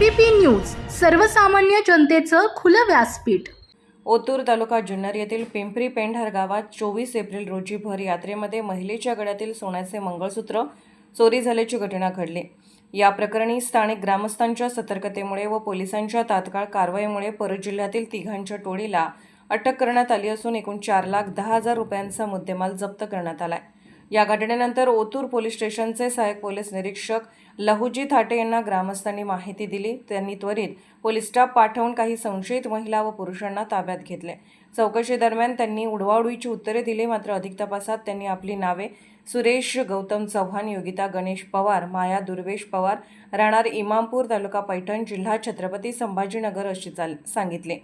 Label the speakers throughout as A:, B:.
A: ABP news सर्वसामान्य जनतेचं खुलं व्यासपीठ.
B: ओतूर तालुका जुन्नर येथील पिंपरी पेंढार गावात चोवीस एप्रिल रोजी भर यात्रेमध्ये महिलेच्या गळ्यातील सोन्याचे मंगळसूत्र चोरी झाल्याची घटना घडली. या प्रकरणी स्थानिक ग्रामस्थांच्या सतर्कतेमुळे व पोलिसांच्या तात्काळ कारवाईमुळे परत जिल्ह्यातील तिघांच्या टोळीला अटक करण्यात आली असून एकूण चार लाख दहा हजार रुपयांचा मुद्देमाल जप्त करण्यात आला आहे या घटनेनंतर ओतूर पोलीस स्टेशनचे सहाय्यक पोलीस निरीक्षक लहुजी थाटे यांना ग्रामस्थांनी माहिती दिली. त्यांनी त्वरित पोलीस स्टाफ पाठवून काही संशयित महिला व पुरुषांना ताब्यात घेतले. चौकशी दरम्यान त्यांनी उडवाउडवीची उत्तरे दिली. मात्र अधिक तपासात त्यांनी आपली नावे सुरेश गौतम चव्हाण योगिता गणेश पवार माया दुर्वेश पवार राहणार इमामपूर तालुका पैठण जिल्हा छत्रपती संभाजीनगर अशी चाल सांगितले.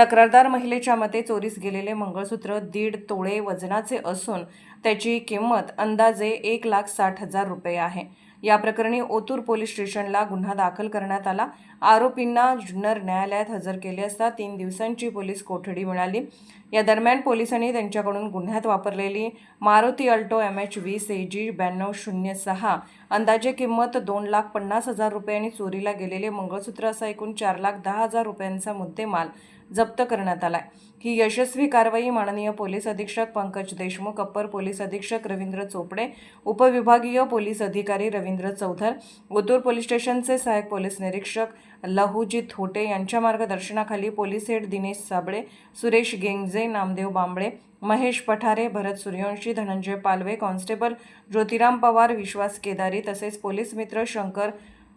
B: तक्रारदार महिलेच्या मते चोरीस गेलेले मंगळसूत्र दीड तोळे वजनाचे असून त्याची किंमत अंदाजे एक लाख साठ हजार रुपये आहे. या प्रकरणी ओतूर पोलीस स्टेशनला गुन्हा दाखल करण्यात आला. आरोपींना जुन्नर न्यायालयात हजर केले असता तीन दिवसांची पोलीस कोठडी मिळाली. या दरम्यान पोलिसांनी त्यांच्याकडून गुन्ह्यात वापरलेली मारुती अल्टो एम एच वीस ए जी ब्याण्णव शून्य सहा अंदाजे किंमत दोन लाख पन्नास हजार रुपये आणि चोरीला गेलेले मंगळसूत्र असा एकूण चार लाख दहा हजार रुपयांचा मुद्देमाल जप्त करण्यात आलाय. ही यशस्वी कारवाई माननीय पोलीस अधीक्षक पंकज देशमुख अप्पर पोलीस अधीक्षक रवींद्र चोपडे उपविभागीय पोलीस अधिकारी रवींद्र चौधर ओतूर पोलीस स्टेशनचे सहाय्यक पोलीस निरीक्षक लहूजी थोटे यांच्या मार्गदर्शनाखाली police head Dinesh Sable Suresh Gengaje Namdev Bambale Mahesh Pathare Bharat Suryavanshi Dhananjay Palve constable Jyotiram Pawar Vishwas Kedari तसेच पोलीस मित्र शंकर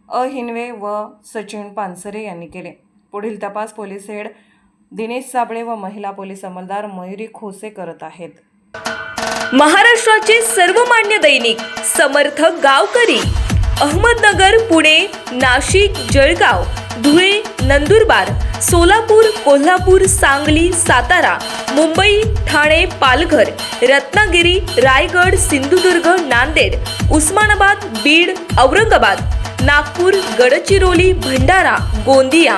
B: अहिनवे व सचिन पानसरे यांनी केले. पुढील तपास पोलीस हेड दिनेश साबळे व महिला पोलीस अंमलदार मयुरी खोसे करत आहेत.
C: महाराष्ट्राचे सर्वमान्य दैनिक समर्थ गावकरी अहमदनगर पुणे नाशिक जळगाव धुळे नंदुरबार सोलापूर कोल्हापूर सांगली सातारा मुंबई ठाणे पालघर रत्नागिरी रायगड सिंधुदुर्ग नांदेड उस्मानाबाद बीड औरंगाबाद नागपूर गडचिरोली भंडारा गोंदिया